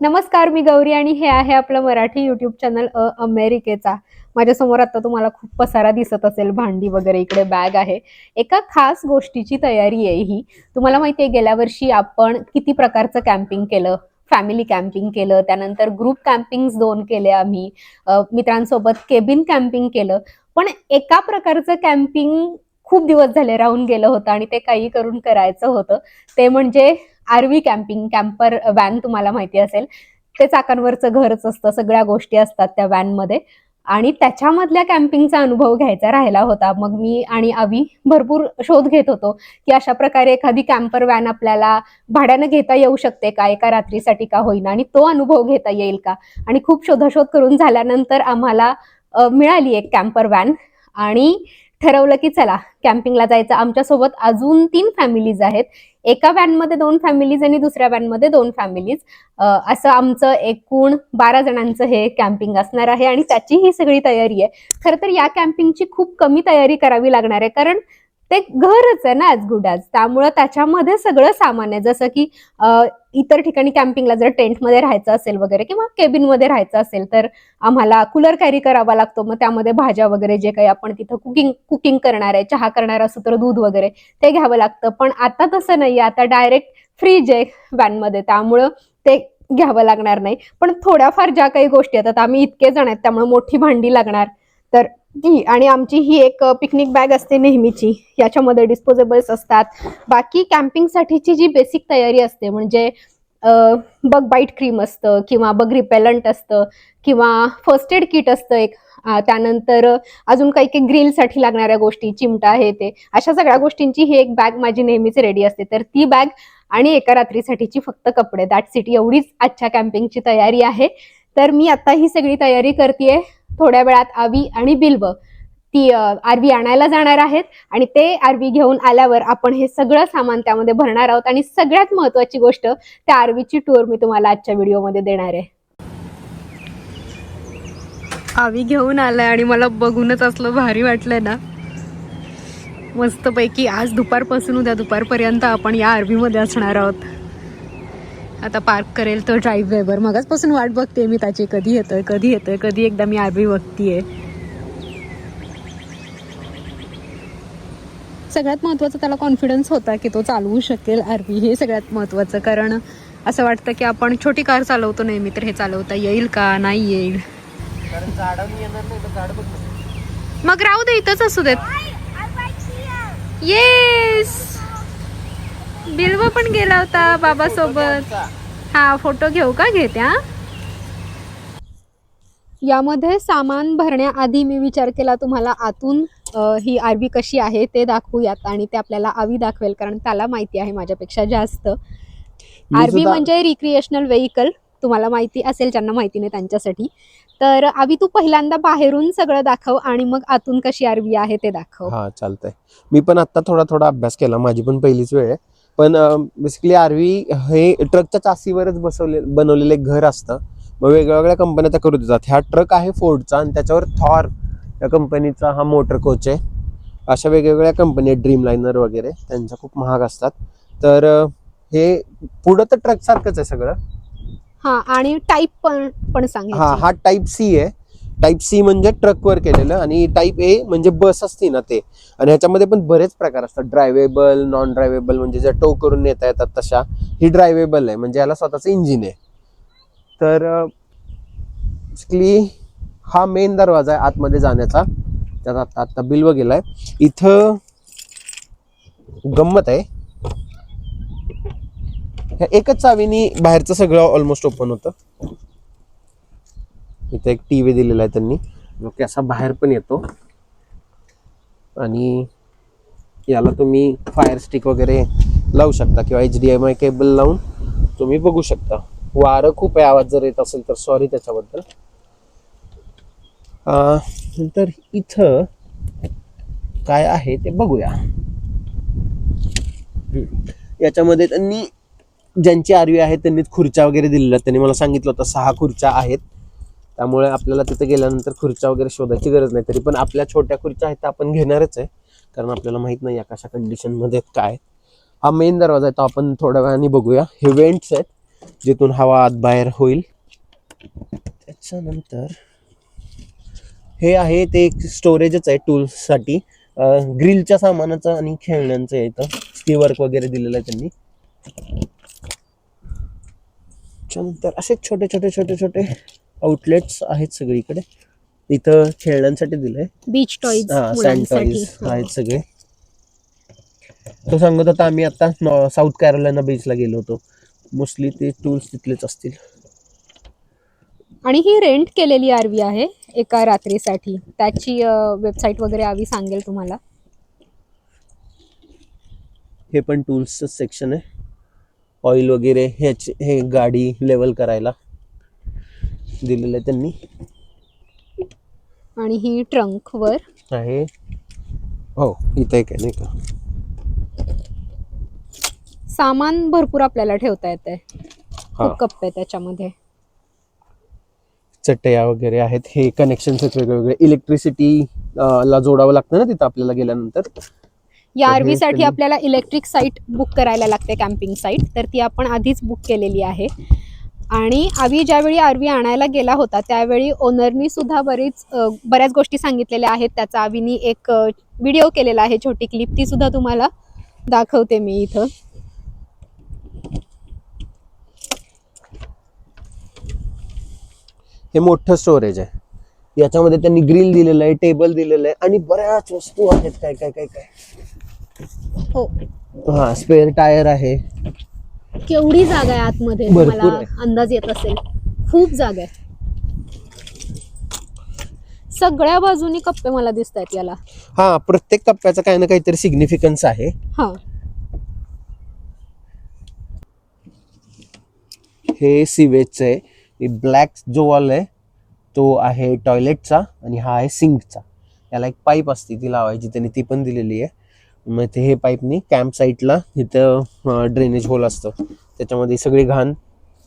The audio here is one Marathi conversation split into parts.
नमस्कार मी गौरी आणि हे आहे आपलं मराठी युट्यूब चॅनल अ अमेरिकेचा. माझ्यासमोर आता तुम्हाला खूप पसारा दिसत असेल भांडी वगैरे इकडे बॅग आहे. एका खास गोष्टीची तयारी आहे ही. तुम्हाला माहिती आहे गेल्या वर्षी आपण किती प्रकारचं कॅम्पिंग केलं? फॅमिली कॅम्पिंग केलं त्यानंतर ग्रुप कॅम्पिंग दोन केले आम्ही. मित्रांसोबत केबिन कॅम्पिंग केलं. पण एका प्रकारचं कॅम्पिंग खूप दिवस झाले राहून गेलं होतं आणि ते काही करून करायचं होतं. ते म्हणजे आरवी कॅम्पिंग कॅम्पर व्हॅन तुम्हाला माहिती असेल. ते चाकांवरचं घरच असतं सगळ्या गोष्टी असतात त्या व्हॅनमध्ये. आणि त्याच्यामधल्या कॅम्पिंगचा अनुभव घ्यायचा राहिला होता. मग मी आणि आवी भरपूर शोध घेत होतो की अशा प्रकारे एखादी कॅम्पर व्हॅन आपल्याला भाड्यानं घेता येऊ शकते का? एका रात्रीसाठी का होईना? आणि तो अनुभव घेता येईल का? आणि खूप शोधाशोध करून झाल्यानंतर आम्हाला मिळाली एक कॅम्पर व्हॅन. आणि ठरवलं की चला कॅम्पिंगला जायचं. आमच्यासोबत अजून तीन फॅमिलीज आहेत. एका व्हॅनमध्ये दोन फॅमिलीज आणि दुसऱ्या व्हॅनमध्ये दोन फॅमिलीज असं आमचं एकूण बारा जणांचं हे कॅम्पिंग असणार आहे आणि त्याची ही सगळी तयारी आहे. खरं तर या कॅम्पिंगची खूप कमी तयारी करावी लागणार आहे. कारण ते घरच आहे ना आज गुडाज त्यामुळं त्याच्यामध्ये सगळं सामान आहे. जसं की इतर ठिकाणी कॅम्पिंगला जर टेंटमध्ये राहायचं असेल वगैरे किंवा केबिनमध्ये राहायचं असेल तर आम्हाला कूलर कॅरी करावा लागतो. मग त्यामध्ये भाज्या वगैरे जे काही आपण तिथं कुकिंग कुकिंग करणार आहे चहा करणार असू तर दूध वगैरे ते घ्यावं लागतं. पण आता तसं नाही आता डायरेक्ट फ्रीज आहे व्हॅनमध्ये त्यामुळं ते घ्यावं लागणार नाही. पण थोड्याफार ज्या काही गोष्टी आहेत आता आम्ही इतके जण आहेत त्यामुळे मोठी भांडी लागणार. तर ती आणि आमची ही एक पिकनिक बॅग असते नेहमीची. याच्यामध्ये डिस्पोजेबल्स असतात. बाकी कॅम्पिंगसाठीची जी बेसिक तयारी असते म्हणजे बग बाईट क्रीम असतं किंवा बग रिपेलंट असतं किंवा फर्स्ट एड किट असतं एक. त्यानंतर अजून काही काही ग्रिलसाठी लागणाऱ्या गोष्टी चिमटा हे ते. अशा सगळ्या गोष्टींची ही एक बॅग माझी नेहमीच रेडी असते. तर ती बॅग आणि एका रात्रीसाठीची फक्त कपडे. दॅट सिटी एवढीच आजच्या कॅम्पिंगची तयारी आहे. तर मी आता ही सगळी तयारी करते थोड्या वेळात आवी आणि बिल्व ती आरवी आणायला जाणार आहेत आणि ते आरवी घेऊन आल्यावर आपण हे सगळं सामान त्यामध्ये भरणार आहोत आणि सगळ्यात महत्वाची गोष्ट त्या आरवीची टूर मी तुम्हाला आजच्या व्हिडिओमध्ये देणार आहे. आवी घेऊन आलाय आणि मला बघूनच असलं भारी वाटलंय ना. मस्तपैकी आज दुपारपासून उद्या दुपारपर्यंत आपण या आरवीमध्ये असणार आहोत. आता पार्क करेल तो ड्राईव्ह वेवर मगाचपासून वाट बघते मी त्याची. कधी येतोय कधी येतोय कधी एकदा मी आरवी बघतीये. सगळ्यात महत्त्वाचं त्याला कॉन्फिडन्स होता की तो चालवू शकेल आरवी हे सगळ्यात महत्त्वाचं कारण असं वाटतं की आपण छोटी कार चालवतो नेहमी तर हे चालवता येईल का? नाही येईल. कारण झाडांनी येणार नाही तर झाड बघ मग राहू दे इथंच असू देत. येस बिल्व पण गेला होता बाबासोबत. हा फोटो घेऊ का? घेते हा. यामध्ये सामान भरण्याआधी मी विचार केला तुम्हाला आतून ही आरवी कशी आहे ते दाखवूयात आणि ते आपल्याला आवी दाखवेल कारण त्याला माहिती आहे माझ्यापेक्षा जास्त. आरवी म्हणजे रिक्रिएशनल व्हेकल तुम्हाला माहिती असेल ज्यांना माहिती नाही त्यांच्यासाठी. तर आवी तू पहिल्यांदा बाहेरून सगळं दाखव आणि मग आतून कशी आरवी आहे ते दाखव. हा चालतंय. मी पण आता थोडा थोडा अभ्यास केला माझी पण पहिलीच वेळ आहे. पण बेसिकली आरवी हे ट्रकच्या चासीवरच बसवले बनवलेलं घर असतं. मग वेगळ्या वेगळ्या कंपन्या त्या करू देतात. ह्या ट्रक आहे फोर्डचा आणि त्याच्यावर थॉर या कंपनीचा हा मोटर कोच आहे. अशा वेगवेगळ्या कंपनी ड्रीम लाईनर वगैरे त्यांच्या खूप महाग असतात. तर हे पुढं तर ट्रक सारखंच आहे सगळं. हा आणि टाईप पण पण सांग हा. हा टाईप सी आहे. टाईप सी म्हणजे ट्रकवर केलेलं आणि टाईप ए म्हणजे बस असते ना ते. आणि ह्याच्यामध्ये पण बरेच प्रकार असतात. ड्रायव्हेबल नॉन ड्रायव्हेबल म्हणजे ज्या टो करून नेता येतात तशा ही ड्रायव्हेबल आहे. म्हणजे याला स्वतःचं इंजिन आहे. तर बेसिकली हा मेन दरवाजा आहे आतमध्ये जाण्याचा. त्यात आता आता बिल्व गेलाय इथं गंमत आहे. ह्या एकच चावीनी बाहेरचं सगळं ऑलमोस्ट ओपन होतं. इथे एक टी व्ही दिलेला आहे त्यांनी. जो की असा बाहेर पण येतो. आणि याला तुम्ही फायर स्टिक वगैरे लावू शकता किंवा H D M I cable लावून तुम्ही बघू शकता. वारं खूप आहे आवाज जर येत असेल तर सॉरी त्याच्याबद्दल. तर नंतर इथं काय आहे ते बघूया. याच्यामध्ये त्यांनी ज्यांची आरवी आहे त्यांनी खुर्च्या वगैरे दिलेल्या आहेत. त्यांनी मला सांगितलं होतं सहा खुर्च्या आहेत. त्यामुळे आपल्याला तिथे गेल्यानंतर खुर्च्या वगैरे शोधायची गरज नाही. तरी पण आपल्या छोट्या खुर्च्या आहेत त्या आपण घेणारच आहे. कारण आपल्याला माहीत नाही या कशा कंडिशनमध्ये काय हा मेन दरवाजा आहे तो आपण थोड्या वेळाने बघूया. हे वेंट्स आहेत जिथून हवा आत बाहेर होईल. त्याच्यानंतर हे आहे ते एक स्टोरेजच आहे टूल्ससाठी ग्रिलच्या सामानाचं आणि खेळण्यांचं आहे इथं. स्टी वर्क वगैरे दिलेलं आहे त्यांनी. त्याच्यानंतर असे छोटे छोटे छोटे छोटे आउटलेट्स आहेत सगळीकडे. इथं खेळण्यांसाठी दिलंय. बीच टॉईज हा सँड टॉईज आहेत सगळे. तो सांगत होता आम्ही आता साऊथ कॅरोलिना बीचला गेलो होतो. मोस्टली ते टूल्स तिथलेच असतील. आणि ही रेंट केलेली आरवी आहे एका रात्रीसाठी. त्याची वेबसाईट वगैरे आवी सांगेल तुम्हाला. हे पण टूल्सचं सेक्शन आहे. ऑइल वगैरे ह्याचे हे गाडी लेवल करायला. दिलेलं आहे त्यांनी. आणि ही ट्रंक वर. आहे. हो इथं आहे नाही का? सामान भरपूर आपल्याला ठेवता येते हा. खूप कप्पे आहेत त्याच्यामध्ये. चटया वगैरे आहेत. हे कनेक्शन वेगळे वेगळे इलेक्ट्रिसिटी ला जोडावं लागतं ना तिथं आपल्याला गेल्यानंतर. या तर हे साठी त्यांनी- आपल्याला इलेक्ट्रिक साईट बुक करायला लागते कॅम्पिंग साईट तर ती आपण आधीच बुक केलेली आहे. आणि आवी ज्यावेळी आरवी आणायला गेला होता त्यावेळी ओनरनी सुद्धा बरीच बऱ्याच गोष्टी सांगितलेल्या आहेत. त्याचा आवीनी एक व्हिडिओ केलेला आहे छोटी क्लिप. ती सुद्धा तुम्हाला दाखवते मी इथं. हे मोठं स्टोरेज आहे. याच्यामध्ये त्यांनी ग्रिल दिलेलं आहे टेबल दिलेलं आहे आणि बऱ्याच वस्तू आहेत. काय काय काय काय? हो. हा स्पेअर टायर आहे. केवढी जागा आहे आतमध्ये? भरपूर मला आहे. अंदाज येत असेल. खूप जागा आहे. सगळ्या बाजूनी कप्पे मला दिसत आहेत याला. हा प्रत्येक कप्प्याचं काही ना काहीतरी सिग्निफिकन्स आहे. हा. हे सिवेजचं आहे. ब्लॅक जो वॉल आहे तो आहे टॉयलेटचा आणि हा आहे सिंकचा याला एक पाईप असते ती लावायची त्यांनी ती पण दिलेली आहे. मग ते हे पाईपनी कॅम्प साईटला इथं ड्रेनेज होल असतं. त्याच्यामध्ये सगळी घाण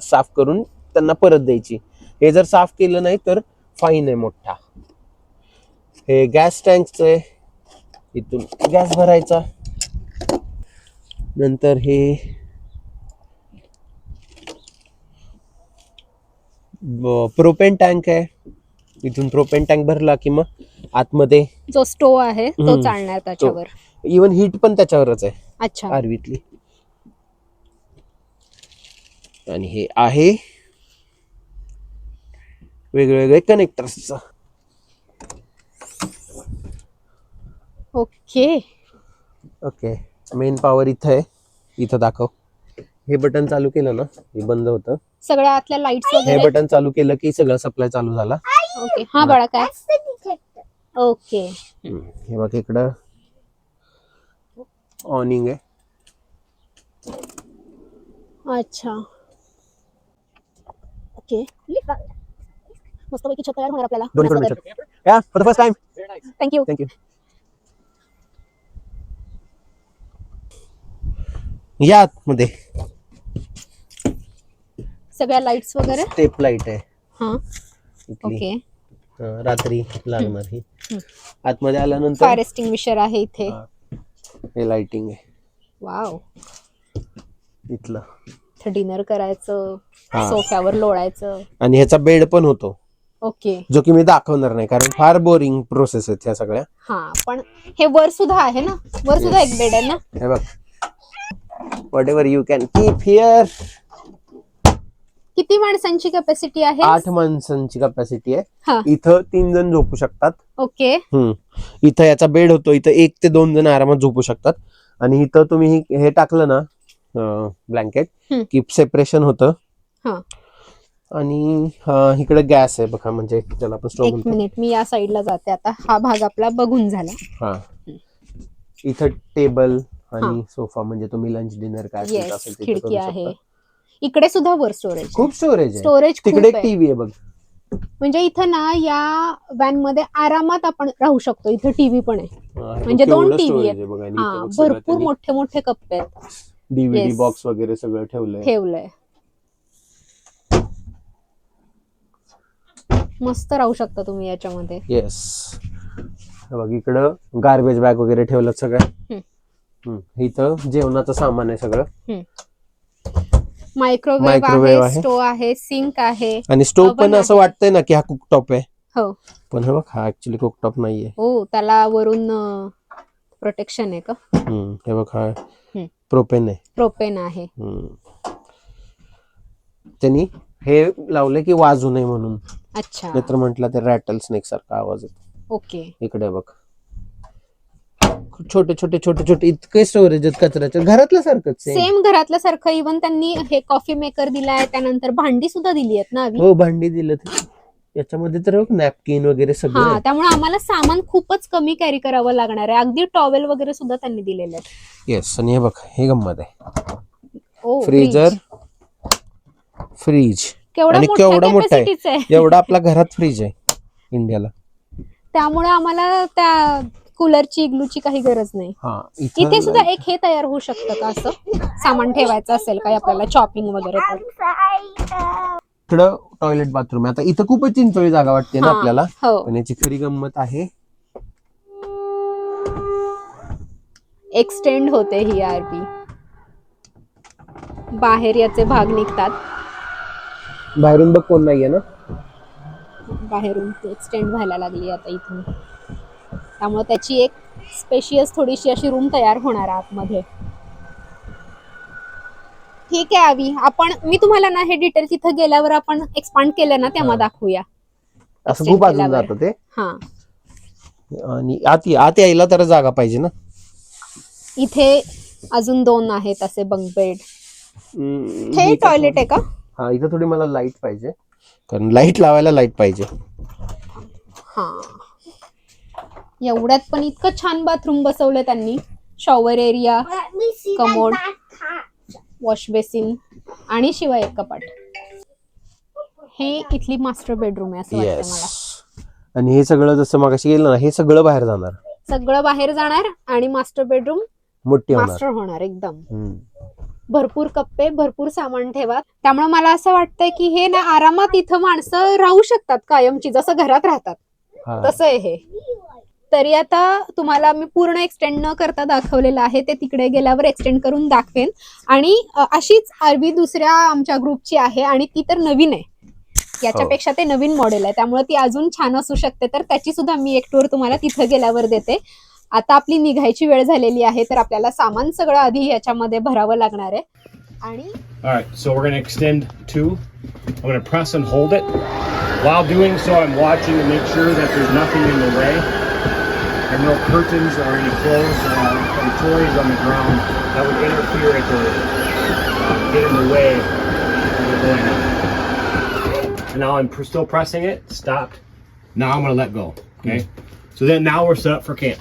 साफ करून त्यांना परत द्यायची. हे जर साफ केलं नाही तर फाईन आहे मोठा. हे गॅस टँकचं आहे. इथून गॅस भरायचा. नंतर हे प्रोपेन टँक आहे. इथून प्रोपेन टँक भरला की मग आतमध्ये जो स्टोव आहे तो. चालणार त्याच्यावर. इवन हीट पण त्याच्यावरच आहे. अच्छा. आरवीतली. आणि हे आहे वेगवेगळे कनेक्टर्सचं ओके. ओके. मेन पॉवर इथं आहे. इथं दाखव. हे बटन चालू केलं ना? हे बंद होतं. सगळ्या आतल्या लाईट्स हे वगैरे? बटन चालू केलं की सगळं सप्लाय चालू झाला. ओके. हा बाळा काय? ओके. हम्म, हे बघ इकडं. ऑनिंग आहे. अच्छा. ओके. मस्त पैकी छत तयार होणार आपल्याला. या for the first time thank you thank you या आतमध्ये सगळ्या लाईट्स वगैरे? स्टेप लाइट आहे. हा. इथली. ओके. रात्री लागणार ही. आतमध्ये आल्यानंतर फायर एक्सटिंग्विशर आहे इथे. हा. हे लाइटिंग आहे. वाव इथलं. इथे डिनर करायचं हा. सोफ्यावर लोळायचं. आणि ह्याचा बेड पण होतो. ओके. जो की मी दाखवणार नाही कारण फार बोरिंग प्रोसेस आहेत ह्या सगळ्या. हा पण हे वर सुद्धा आहे ना? वर सुद्धा एक बेड आहे ना? हे बघ. Whatever you can keep here किती माणसांची कॅपॅसिटी आहे? आठ माणसांची कॅपॅसिटी आहे. हा. इथं तीन जण झोपू शकतात. ओके. हम्म. इथं याचा बेड होतो. इथं एक ते दोन जण आरामात झोपू शकतात. आणि इथं तुम्ही हे- हे टाकलं ना ब्लँकेट. की सेपरेशन होतं. हा. आणि हा, इकडे गॅस आहे बघा म्हणजे आपण स्टोव एक म्हणतो. मिनिट मी या साईडला जाते. आता हा भाग आपला बघून झाला. हा. इथं टेबल आणि सोफा म्हणजे तुम्ही लंच डिनर काय असेल खिडकी आहे. खूप सुद्धा वर स्टोरेज खूप स्टोरेज स्टोरेज तिकडे टीव्ही आहे बघ. म्हणजे इथं ना या व्हॅनमध्ये आरामात आपण राहू शकतो. इथं टीव्ही पण आहे. म्हणजे दोन टीव्ही आहेत. भरपूर मोठे मोठे कप्पे आहेत. DVD Yes. बॉक्स वगैरे सगळं ठेवलंय ठेवलंय मस्त राहू शकता तुम्ही याच्यामध्ये येस बघ इकडं गार्बेज बॅग वगैरे ठेवलं सगळं हम्म. हम्म. इथं जेवणाचं सामान आहे सगळं मायक्रोवेव्ह Microwave आहे आहे. स्टोव आहे सिंक आहे आणि स्टोव्ह पण असं. वाटतंय ना की हा कुकटॉप आहे हो पण हे बघ हा ऍक्च्युली कुकटॉप नाहीये हो त्याला वरून प्रोटेक्शन आहे का हम्म, हे बघ हा हम्म. प्रोपेन आहे. प्रोपेन आहे. हम्म. त्यांनी हे लावले की वाजू नये म्हणून. अच्छा. नाहीतर म्हटलं ते रॅटल स्नेक सारखा आवाज येतो. ओके. इकडे बघ. छोटे छोटे छोटे छोटे इतके स्टोरेज आहेत कचऱ्याचे. घरातल्या सारखंच. सेम घरातल्या सारखं. इव्हन त्यांनी हे कॉफी मेकर दिलाय त्यानंतर भांडी सुद्धा दिली आहेत ना हो भांडी दिलं याच्यामध्ये तर नॅपकिन वगैरे सगळं हा आहे. त्यामुळे आम्हाला सामान खूपच कमी कॅरी करावं लागणार आहे. अगदी टॉवेल वगैरे सुद्धा त्यांनी दिलेले आहेत. येस आणि हे बघ हे गंमत आहे. ओ फ्रीजर fridge. फ्रीज केवढा आणि मोठा केवढा मोठा आहे. एवढा आपल्या घरात फ्रीज आहे इंडियाला त्यामुळे आम्हाला त्या कूलरची इग्लूची काही गरज नाही. हा इथे सुद्धा एक हे तयार होऊ शकतं का असं? सामान ठेवायचं असेल काही आपल्याला? चॉपिंग वगैरे तर. इकडं टॉयलेट बाथरूम आहे. आता इथं खूपच चिंचोळी जागा वाटते ना हा, आपल्याला. हो. पण याची खरी गंमत आहे. एक्सटेंड होते ही आरबी बाहेर याचे भाग निघतात. बाहेरून बघ कोण नाहीये ना. बाहेरून एक्सटेंड व्हायला लागली आता इथून. त्यामुळे त्याची एक स्पेशियस थोडीशी अशी रूम तयार होणार आहे आतमध्ये. ठीक आहे आवी. आपण मी तुम्हाला ना हे डिटेल तिथं गेल्यावर आपण एक्सपांड केलं ना तेव्हा. दाखवूया. असं खूप अजून. जातं ते? हा. आणि आत आत यायला तर जागा पाहिजे ना? इथे अजून दोन आहेत असे बंक बेड हे इथं टॉयलेट आहे का? हा इथं थोडी मला लाइट पाहिजे. कारण लाइट लावायला लाइट पाहिजे. हा. एवढ्यात पण इतकं छान बाथरूम बसवलं त्यांनी. Shower area Let wash basin आणि शिवाय एक कपाट. हे इथली मास्टर बेडरूम आहे असं वाटतं येस मला. आणि हे सगळं जसं मागाशी गेलं ना हे सगळं बाहेर जाणार. सगळं बाहेर जाणार आणि मास्टर बेडरूम मोठी होणार. मास्टर होणार एकदम. हम्म. भरपूर कप्पे भरपूर सामान ठेवा. त्यामुळे मला असं वाटतंय की हे ना आरामात इथं माणसं राहू शकतात कायमची जसं घरात राहतात. हा. तसं आहे हे. तरी आता तुम्हाला मी पूर्ण एक्सटेंड न करता दाखवलेलं आहे ते तिकडे गेल्यावर एक्सटेंड करून दाखवेन आणि अशीच अरबी दुसऱ्या आमच्या ग्रुपची आहे आणि ती तर नवीन आहे याच्यापेक्षा ते नवीन मॉडेल आहे त्यामुळे ती अजून छान असू शकते तर त्याची सुद्धा मी एक टूर तुम्हाला तिथं गेल्यावर देते आता आपली निघायची वेळ झालेली आहे तर आपल्याला सामान सगळं आधी याच्यामध्ये भरावं लागणार आहे आणि All right, so we're gonna extend two. I'm gonna press and hold it. While doing so, I'm watching to make sure that there's nothing in the way. Are no curtains or any clothes or any toys on the ground that would interfere with or uh, get in the way of up. And now I'm still pressing it, stopped. Now I'm gonna let go, okay? So then now we're set up for camp,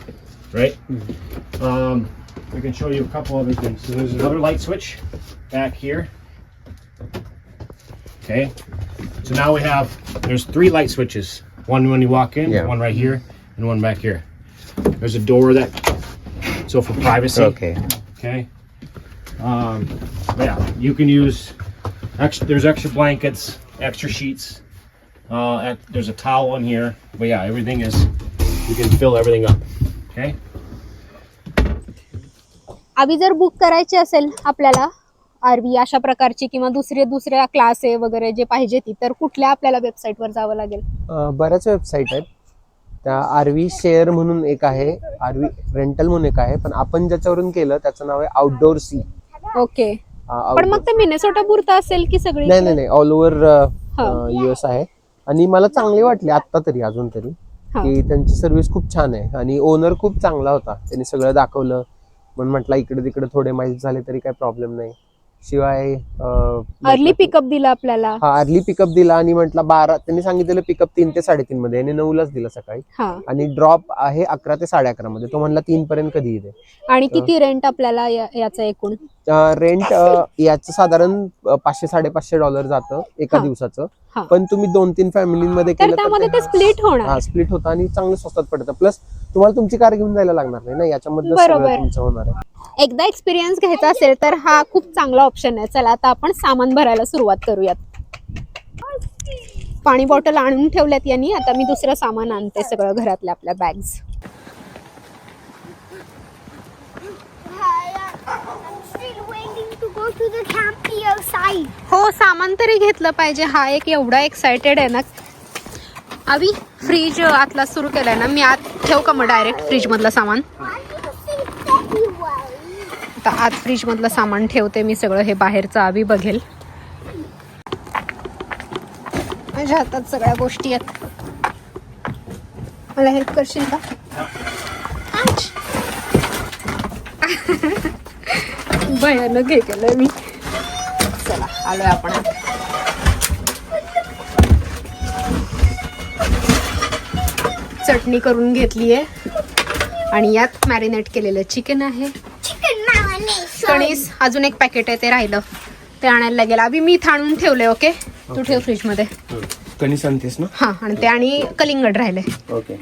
right? Um, I can show you a couple other things. So there's another light switch back here. Okay. So now we have there's three light switches. One when you walk in, Yeah. one right here, and one back here. There's a door that so for privacy. Okay. Okay. Um, but yeah, you can use extra. There's extra blankets, extra sheets. Uh, and there's a towel in here. But yeah, everything is. You can fill everything up. Okay. आम्ही जर बुक करायची असेल आपल्याला आरवी अशा प्रकारची किंवा दुसरे दुसऱ्या क्लास आहे वगैरे जे पाहिजे ती तर कुठल्या आपल्याला वेबसाईटवर जावं लागेल अं, बऱ्याच वेबसाईट आहेत त्या आरवी शेअर म्हणून एक आहे आरवी रेंटल म्हणून एक आहे पण आपण ज्याच्यावरून केलं त्याचं नाव आहे आउटडोर सी ओके. पण मग ते मिनेसोटा पुरता असेल की सगळी? नाही नाही नाही ऑल ओव्हर. युएस आहे. आणि मला चांगली वाटली आत्ता तरी अजून तरी. की त्यांची सर्व्हिस खूप छान आहे. आणि ओनर खूप चांगला होता. त्यांनी सगळं दाखवलं. म्हणून म्हटलं इकडे तिकडे थोडे माइल्स झाले तरी काही प्रॉब्लेम नाही. शिवाय अर्ली पिकअप दिलं आपल्याला. हा अर्ली पिकअप दिला आणि म्हटलं बारा त्यांनी सांगितलेलं पिकअप तीन ते साडेतीन मध्ये आणि नऊलाच दिला सकाळी. हा. आणि ड्रॉप आहे अकरा ते साडे अकरा मध्ये. तो म्हणला तीन पर्यंत कधी येते. आणि किती रेंट आपल्याला या- याचं एकूण? रेंट याचं साधारण पाचशे साडेपाचशे डॉलर जातं एका. दिवसाचं. पण तुम्ही दोन तीन फॅमिलीमध्ये केलं त्यामध्ये ते ते- स्प्लिट होणार. हा स्प्लिट होतं आणि चांगलं स्वस्तात पडतं. प्लस तुम्हाला तुमची कार घेऊन जायला लागणार नाही ना? याच्यामध्ये तुमचं होणार आहे. एकदा एक्सपिरियन्स घ्यायचा असेल तर हा खूप चांगला ऑप्शन आहे. चला आता आपण सामान भरायला सुरुवात करूयात. पाणी बॉटल आणून ठेवल्यात यांनी. आता मी दुसरं सामान आणते सगळं घरातल्या आपल्या बॅग्स हो सामान तरी घेतलं पाहिजे. हा एक एवढा एक्सायटेड आहे ना. आवी फ्रीज आतला सुरू केलाय ना. मी आत ठेव का मग डायरेक्ट फ्रीज मधलं सामान? आता आत फ्रीजमधलं सामान ठेवते मी सगळं हे बाहेरचं आवी बघेल. माझ्या हातात सगळ्या गोष्टी आहेत. मला हेल्प करशील का? भयानक हे केलंय मी. चला आलोय आपण चटणी करून घेतली आहे आणि यात मॅरिनेट केलेलं चिकन आहे. कणीस अजून एक पॅकेट आहे ते राहिलं. ते आणायला लागेल. अभि मी थाणून ठेवले ओके तू ठेव फ्रीजमध्ये कणीस आणतेस ना? हा आणि ते आणि कलिंगड राहिले. ओके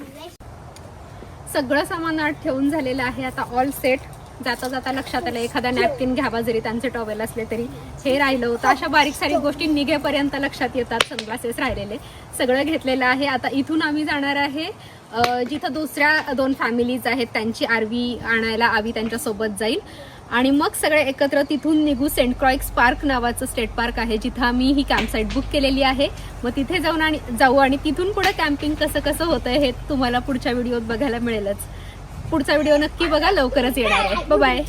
सगळं सामान आत ठेवून झालेलं आहे. आता ऑल सेट जाता जाता लक्षात आलं एखादा नॅपकिन घ्यावा जरी त्यांचे टॉवेल असले तरी. हे राहिलं होतं. अशा बारीक सारीक गोष्टी निघेपर्यंत लक्षात येतात. सनग्लासेस राहिलेले. सगळं घेतलेलं आहे. आता इथून आम्ही जाणार आहे जिथं दुसऱ्या दोन फॅमिलीज आहेत. त्यांची आरवी आणायला आवी त्यांच्यासोबत जाईल. आणि मग सगळे एकत्र तिथून निघू सेंट क्रॉइक्स पार्क नावाचं स्टेट पार्क आहे जिथं आम्ही ही कॅम्पसाईट बुक केलेली आहे. मग तिथे जाऊन आणि जाऊ आणि तिथून पुढे कॅम्पिंग कसं कसं होतं हे तुम्हाला पुढच्या व्हिडिओत बघायला मिळेलच. पुढचा व्हिडिओ नक्की बघा लवकरच येणार आहे. बाय